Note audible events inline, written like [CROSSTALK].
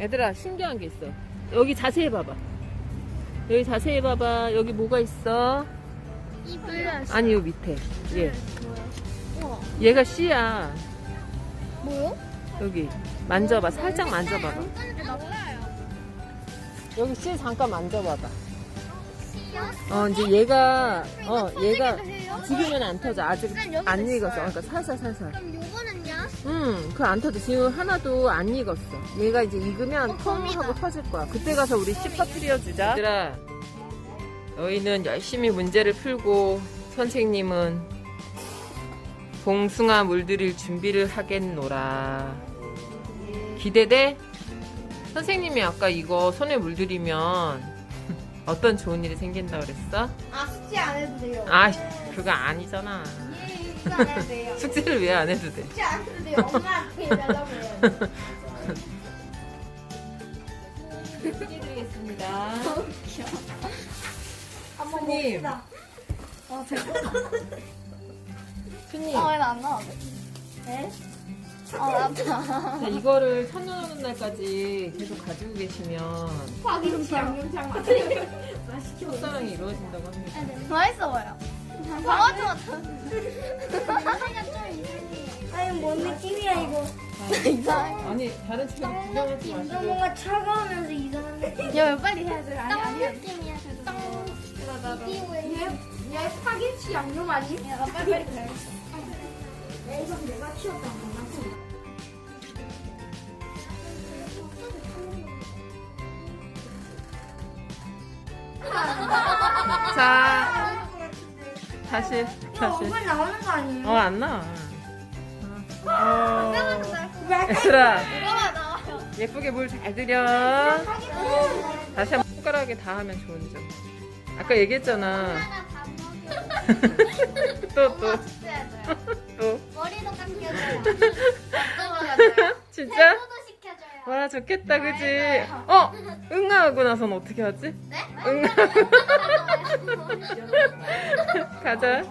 얘들아 신기한 게 있어. 여기 자세히 봐봐. 여기 자세히 봐봐. 여기 뭐가 있어? 이불. 아니 요 밑에. 얘. 우와. 얘가 씨야. 뭐요? 여기 만져봐. 살짝 만져봐봐. 여기 씨 잠깐 만져봐봐. 어 이제 얘가 어 얘가? 지금은 안 터져. 아직 안. 익었어. 그러니까 살살 살살. 그럼 요거는요? 음, 그안 터져. 지금 하나도 안 익었어. 얘가 이제 익으면 어, 통껌이다. 하고 터질 거야. 그때 가서 우리 씨 퍼뜨려 주자. 얘들아, 너희는 열심히 문제를 풀고 선생님은 봉숭아 물들일 준비를 하겠노라. 기대돼? 선생님이 아까 이거 손에 물들이면 [LAUGHS] 어떤 좋은 일이 생긴다 그랬어? 아, 숙제 안 해도 돼요. 아, 그거 아니잖아. 예, 숙제 안 해도 돼요. 숙제를 왜 안 해도 돼? 숙제 안 해도 돼요. 엄마한테 해달라고 해요. 해드리겠습니다. 한번 손님. 봅시다. 어, 제가. 손님. 어, 왜안 나와? 네? 어, 나왔다. 자, 이거를 첫눈 날까지 계속 가지고 계시면 파김치 양념장 맛있게 첫사랑이 이루어진다고 합니다. 맛있어 보여. 아니, 뭔 느낌이야, 이거. 이상해. 아니, 다른 친구 구경하지 마시고. 뭔가 차가우면서 이상한데. 야, 빨리 해야 돼. 아니, 아니. 느낌이야, 얘, 얘 파김치 양념 아니? 야, 빨리 빨리 해. 야, 이건 내가 키웠다. 자, 다시, 다시. 얼굴 나오는 거 아니에요? 어, 안 나와. 어, 왜? 얘들아, 이거만 나와요. 예쁘게 물 잘 들여. 다시 한 번 손가락에 닿으면 좋은 점. 아까 얘기했잖아. 밥 먹여. [LAUGHS] 또, 또, 숙제해줘요. 또. 머리도 감겨줘요. [LAUGHS] 감겨줘요. 진짜? 세수도 시켜줘요. 와, 좋겠다, 그지? 어? 응아하고 나선 어떻게 하지? 네? 응. [LAUGHS] 가자.